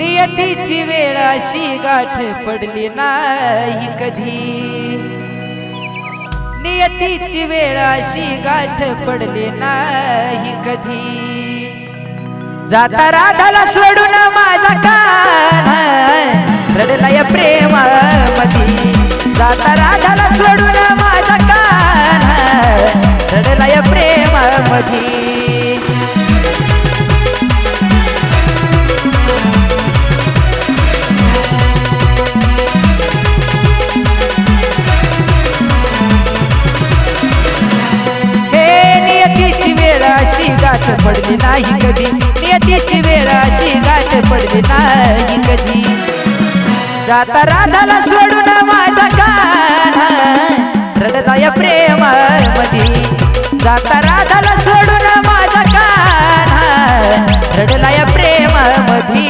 नियतीची वेळ अशी गाठ पडली नाही कधी. नियतीची वेळ अशी गाठ पडली नाही कधी. जाता राधाला सोडून माझा कान रडला या प्रेमामधी जाता राधाला सोडून माझा कान रडला या प्रेमामधी गाठ पडली नाही कधी. नियतीची वेळ अशी गाठ पडली नाही कधी. जाता राधाला सोडून माझा कान रडला या प्रेमामधी जाता राधाला सोडून माझा कान रडला या प्रेमामधी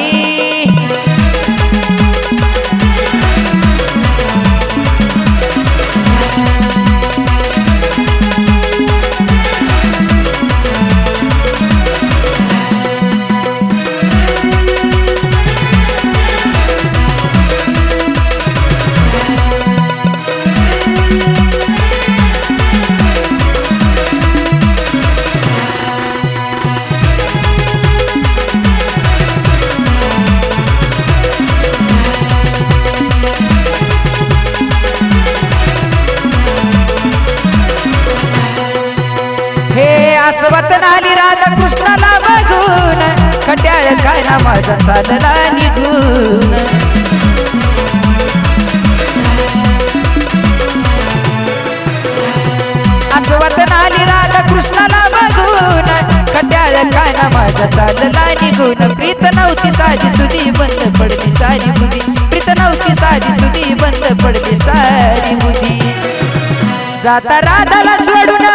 आसवत नाली राधा कृष्णाला बघून. खट्याळ काय ना माझा चालला निघून. आसवत नाली राधा कृष्णाला बघून. खट्याळ काय ना माझा चालला निघून. प्रीत नव्हती साधी सुधी बंद पडली सारी बुधी. प्रीत नव्हती साधी सुधी बंद पडली सारी बुधी. जाता राधाला सोडून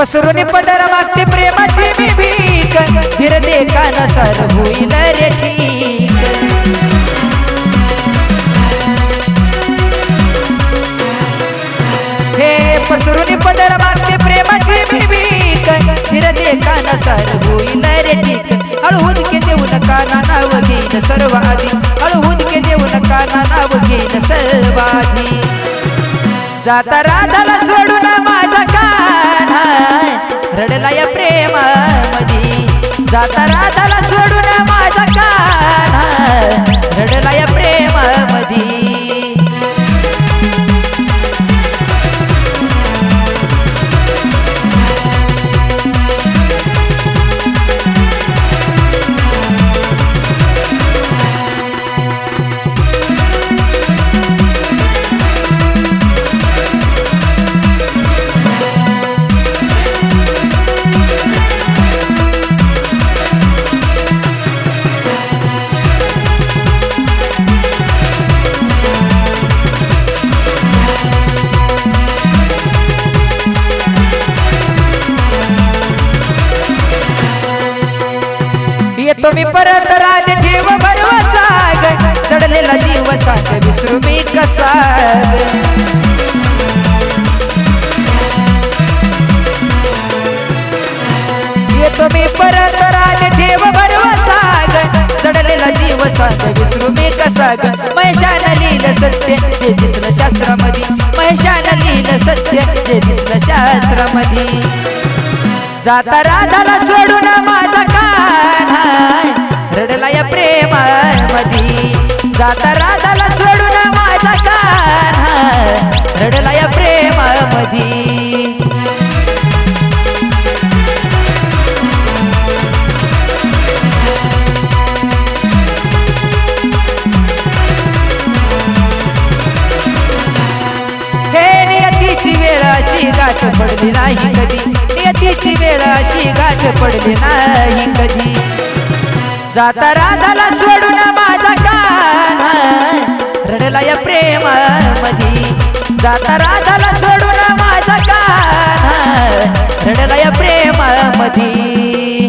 पसरून पदर मागते प्रेमाची मी भीक. धीर दे कान सर होईल रे ठीक. हे पसरून पदर मागते प्रेमाची मी भीक. धीर दे कान सर होईल रे ठीक. हळूद के देऊ नका ना नाव घेईन सर्वाधी आधी. के देऊ नका ना नाव घेईन सर्वाधी जाता राधाला सोडून जाता राधाला सोडून माझा तुम्ही परत राज ठेव भरवसा चढलेला जीव विसरू मी कसा तुम्ही येतो परत राज ठेव भरवसा चढलेला जीव सांग विसरू मी कसा ग. महेशान लिहिलं सत्य जे दिसलं शास्त्रामध्ये. महेशान लिहिलं सत्य जे दिसलं शास्त्रामध्ये. जाता राधाला सोडून माझा कान्हाय रडला या मधी जाता राधाला सोडून माझा कान्हाय रडला या प्रेमा मधी पडली नाही कधी. नियतीची वेळ अशी गाठ पडली नाही कधी. जाता राधाला सोडून माझा काना रडला या प्रेम मधी जाता राधाला सोडून माझा काना रडला या प्रेम मधी